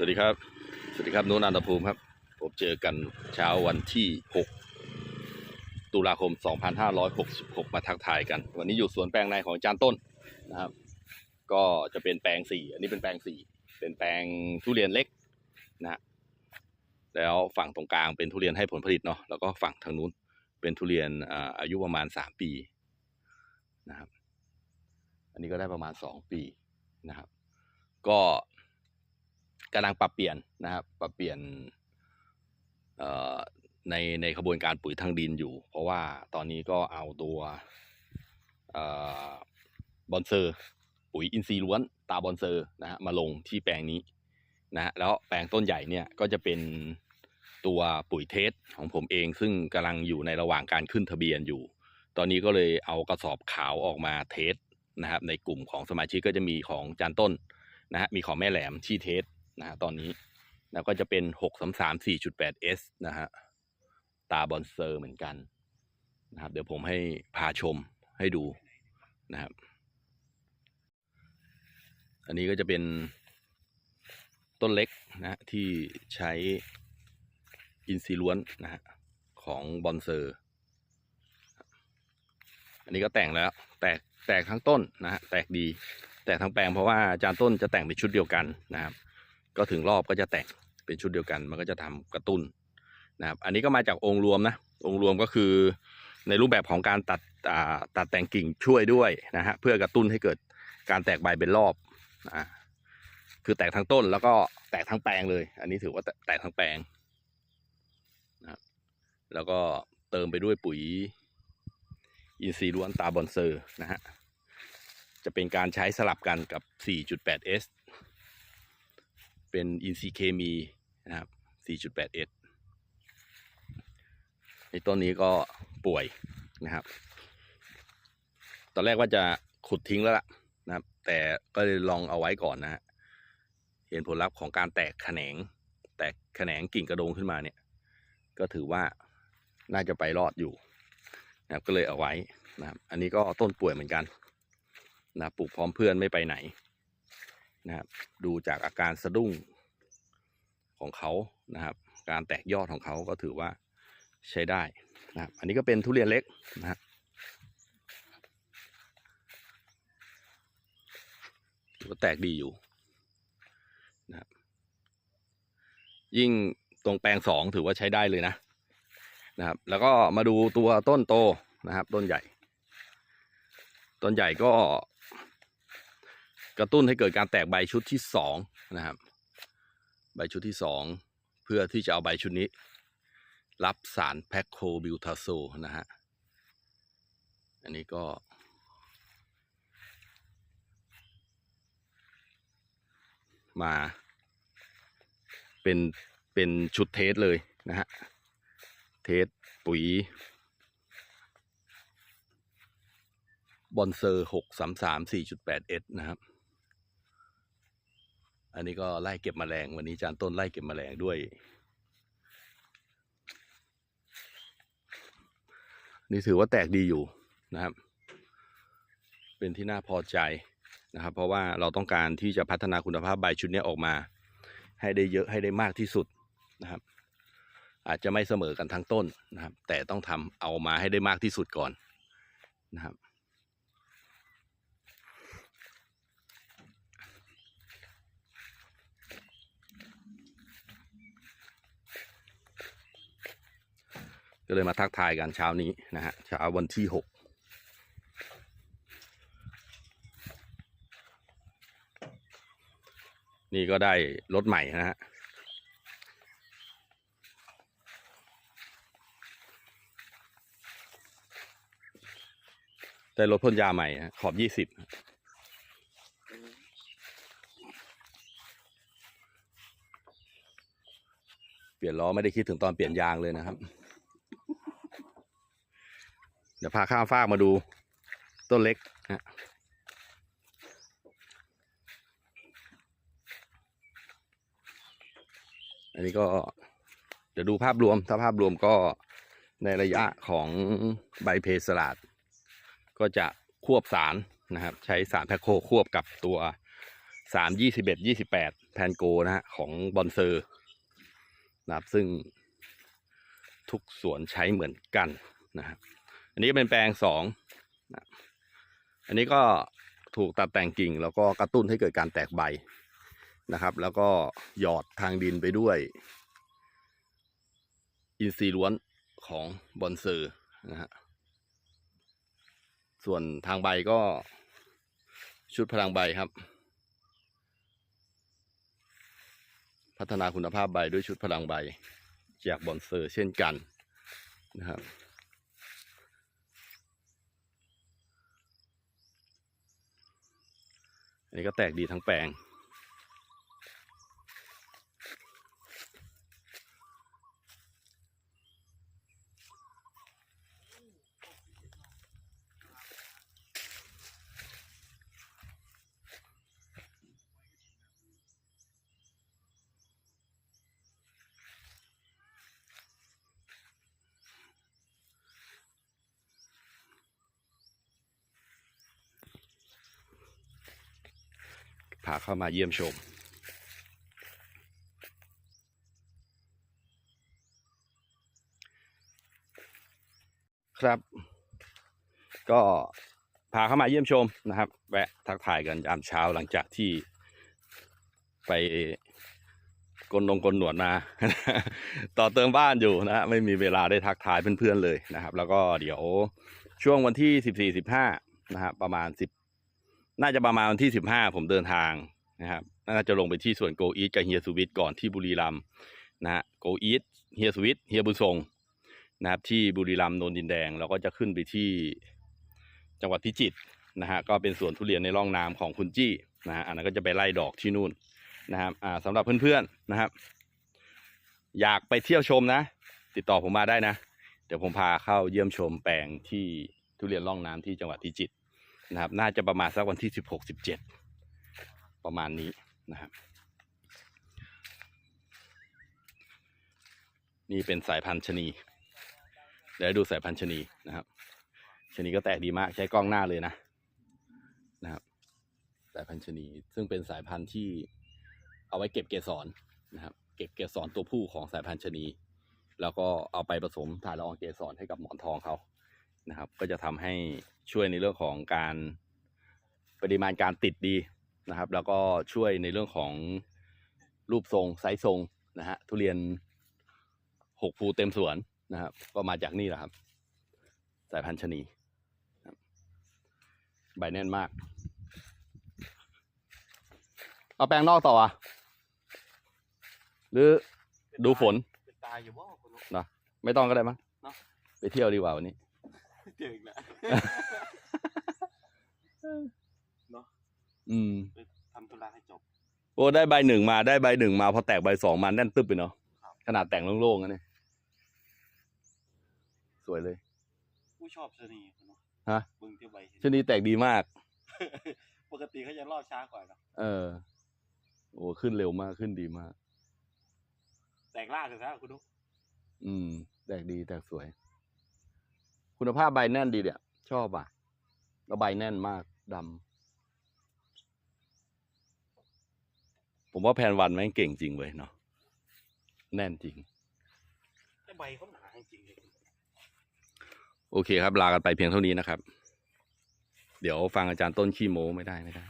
สวัสดีครับ สวัสดีครับนุนันตภูมิครับ ผมเจอกันเช้าวันที่ 6 ตุลาคม 2566 มาทักทายกัน วันนี้อยู่สวนแปลงในของจารย์ต้นนะครับ ก็จะเป็นแปลงสี่อันนี้เป็นแปลงสี่เป็นแปลงทุเรียนเล็กนะฮะแล้วฝั่งตรงกลางเป็นทุเรียนให้ผลผลิตเนาะ แล้วก็ฝั่งทางนู้นเป็นทุเรียนอ่าอายุประมาณ 3 ปีนะครับ อันนี้ก็ได้ประมาณ 2 ปีนะครับ ก็ กำลังปรับเปลี่ยนนะครับ ปรับเปลี่ยนในในขบวนการปุ๋ยทางดินอยู่ เพราะว่าตอนนี้ก็เอาตัวอบอนเซอร์ ปุ๋ยอินทรีย์ล้วนตาบอนเซอร์นะฮะมาลงที่แปลงนี้นะแล้วแปลงต้นใหญ่เนี่ยก็จะเป็นตัวปุ๋ยเทสของผมเอง ซึ่งกำลังอยู่ในระหว่างการขึ้นทะเบียนอยู่ ตอนนี้ก็เลยเอากระสอบขาวออกมาเทสนะครับในกลุ่มของสมาชิกก็จะมีของจานต้นนะฮะมีของแม่แหลมที่เทส นะฮะตอนนี้แล้วก็จะเป็น6 3 3 4 8 S นะฮะตาบอนเซอร์เหมือนกันนะครับ เดี๋ยวผมให้พาชมให้ดูนะครับ อันนี้ก็จะเป็นต้นเล็กนะฮะที่ใช้อินทรีล้วนนะฮะของบอนเซอร์ อันนี้ก็แต่งแล้ว แตกแตกทั้งต้นนะฮะแตกดี แตกทั้งแปลงเพราะว่าจารย์ต้นจะแต่งเป็นชุดเดียวกันนะครับ ก็ถึงรอบก็จะแต่งเป็นชุดเดียวกัน มันก็จะทำกระตุ้นนะครับอันนี้ก็มาจากองค์รวมนะองค์รวมก็คือในรูปแบบของการตัดตัดแต่งกิ่งช่วยด้วยนะฮะเพื่อกระตุ้นให้เกิดการแตกใบเป็นรอบอ่าคือแตกทั้งต้นแล้วก็แตกทั้งแปลงเลย อันนี้ถือว่าแตแตกทั้งแปลงนะครับแล้วก็เติมไปด้วยปุ๋ยอินทรีย์ล้วนตาบอนเซอร์นะฮะจะเป็นการใช้สลับกันกับ 4.8S เป็นอินทรีย์เคมีนะครับ 4.8S ในต้นนี้ก็ป่วยนะครับ ตอนแรกว่าจะขุดทิ้งแล้วล่ะนะครับ แต่ก็เลยลองเอาไว้ก่อนนะฮะ เห็นผลลัพธ์ของการแตกแขนง แตกแขนงกิ่งกระโดงขึ้นมาเนี่ย ก็ถือว่าน่าจะไปรอดอยู่นะครับก็เลยเอาไว้นะครับ อันนี้ก็ต้นป่วยเหมือนกันนะปลูกพร้อมเพื่อนไม่ไปไหน นะครับ ดูจากอาการสะดุ้งของเขานะครับ การแตกยอดของเขาก็ถือว่าใช้ได้นะครับ อันนี้ก็เป็นทุเรียนเล็กนะครับถือว่าแตกดีอยู่นะครับยิ่งตรงแปลงสองถือว่าใช้ได้เลยนะนะครับ แล้วก็มาดูตัวต้นโตนะครับ ต้นใหญ่ ต้นใหญ่ก็ กระตุ้นให้เกิดการแตกใบชุดที่สองนะครับ ใบชุดที่สองเพื่อที่จะเอาใบชุดนี้ รับสารแพคโคบิวทาโซนะฮะ อันนี้ก็มาเป็นเป็นชุดเทสเลยนะฮะ เทสปุ๋ย บอนเซอร์หกสามสามสี่จุดแปดเอสนะครับ อันนี้ก็ไล่เก็บมแมลงวันนี้อาจารย์ต้นไล่เก็บมแมลงด้วย นี่ถือว่าแตกดีอยู่นะครับ เป็นที่น่าพอใจนะครับ เพราะว่าเราต้องการที่จะพัฒนาคุณภาพใบชุดนี้ออกมา ให้ได้เยอะให้ได้มากที่สุดนะครับ อาจจะไม่เสมอกันทั้งต้นนะครับ แต่ต้องทำเอามาให้ได้มากที่สุดก่อนนะครับ ก็เลยมาทักทายกันเช้านี้นะฮะเช้าวันที่หกนี่ก็ได้รถใหม่นะฮะได้รถพ่นยาใหม่ขอบยี่สิบเปลี่ยนล้อไม่ได้คิดถึงตอนเปลี่ยนยางเลยนะครับ เดี๋ยวพาข้ามฟากมาดูต้นเล็กฮะอันนี้ก็เดี๋ยวดูภาพรวม ถ้าภาพรวมก็ในระยะของใบเพสลาด ก็จะควบสารนะครับ ใช้สารแพคโคควบกับตัวสารยี่สิบเอ็ดยี่สิบแปดแพแพนโกนะฮะของบอนเซอร์นะครับซึ่งทุกสวนใช้เหมือนกันนะครับ อันนี้เป็นแปลงสองอันนี้ก็ถูกตัดแต่งกิ่ง แล้วก็กระตุ้นให้เกิดการแตกใบนะครับ แล้วก็หยอดทางดินไปด้วย อินทรีย์ล้วนของบอนเซอร์นะฮะส่วนทางใบก็ชุดพลังใบครับ พัฒนาคุณภาพใบด้วยชุดพลังใบจากบอนเซอร์เช่นกันนะครับ อันนี้ก็แตกดีทั้งแปลง พาเข้ามาเยี่ยมชม ครับ ก็พาเข้ามาเยี่ยมชมนะครับ แวะทักทายกันยามเช้าหลังจากที่ไปกลนงกลหนวดมา ต่อเติมบ้านอยู่นะฮะไม่มีเวลาได้ทักทายเพื่อนๆเลยนะครับ แล้วก็เดี๋ยวช่วงวันที่สิบสี่สิบห้านะฮะประมาณสิบ น่าจะประมาณวันที่สิบห้าผมเดินทางนะครับ น่าจะลงไปที่ส่วนโกอีทกับเฮียสุวิทย์ก่อนที่บุรีรัมย์นะฮะโกอีทเฮียสุวิทย์เฮียบุญทรงนะครับที่บุรีรัมย์โนนดินแดงแล้วก็จะขึ้นไปที่จังหวัดพิจิตรนะฮะก็เป็นสวนทุเรียนในร่องน้ำของคุณจี้นะฮะอันนั้นก็จะไปไล่ดอกที่นู่นนะครับอ่าสำหรับเพื่อนๆนะครับ อยากไปเที่ยวชมนะ ติดต่อผมมาได้นะ เดี๋ยวผมพาเข้าเยี่ยมชมแปลงที่ทุเรียนร่องน้ำที่จังหวัดพิจิตร นะครับ น่าจะประมาณสักวันที่สิบหกสิบเจ็ดประมาณนี้นะครับ นี่เป็นสายพันธุ์ชนี เดี๋ยวดูสายพันธุ์ชนีนะครับชนีก็แตกดีมากใช้กล้องหน้าเลยนะนะครับ สายพันธุ์ชนี ซึ่งเป็นสายพันธุ์ที่เอาไว้เก็บเกสรนะครับ เก็บเกสรตัวผู้ของสายพันธุ์ชนี แล้วก็เอาไปผสมถ่ายละอองเกสรให้กับหมอนทองเขา นะครับ ก็จะทำให้ช่วยในเรื่องของการปริมาณการติดดีนะครับ แล้วก็ช่วยในเรื่องของรูปทรงไซส์ทรงนะฮะทุเรียนหกภูเต็มสวนนะครับ ก็มาจากนี่แหละครับ สายพันธุ์ชะนีครับใบแน่นมาก เอาแปลงนอกต่ออะ หรือดูฝนเป็นตายอยู่บ่คนนู้นไม่ต้องก็ได้มั้งเนอะไปเที่ยวดีกว่าวันนี้ เจออีกแล้วอืมไปทำธุระให้จบ โอ้ได้ใบหนึ่งมาได้ใบหนึ่งมาพอแตกใบสองมาแน่นตึ๊บไปเนาะครับขนาดแต่งโล่งๆนะเนี่ยสวยเลยผู้ชอบชะนีคนนู้นฮะบึงเที่ยวใบชนีแตกดีมาก ปกติเขาจะรอดช้ากว่าเนอะเออ โอ้ขึ้นเร็วมากขึ้นดีมาก แตกล่าเลยนะคุณนุ๊กอืม แตกดีแตกสวย คุณภาพใบแน่นดีเนี่ยชอบอะแล้วใบแน่นมากดำผมว่าแพนวันแม่งเก่งจริงเว้ยเนาะแน่นจริงแต่ใบเขาหนาจริงๆเลยโอเคครับ ลากันไปเพียงเท่านี้นะครับ เดี๋ยวฟังอาจารย์ต้นขี้โม้ไม่ได้ไม่ได้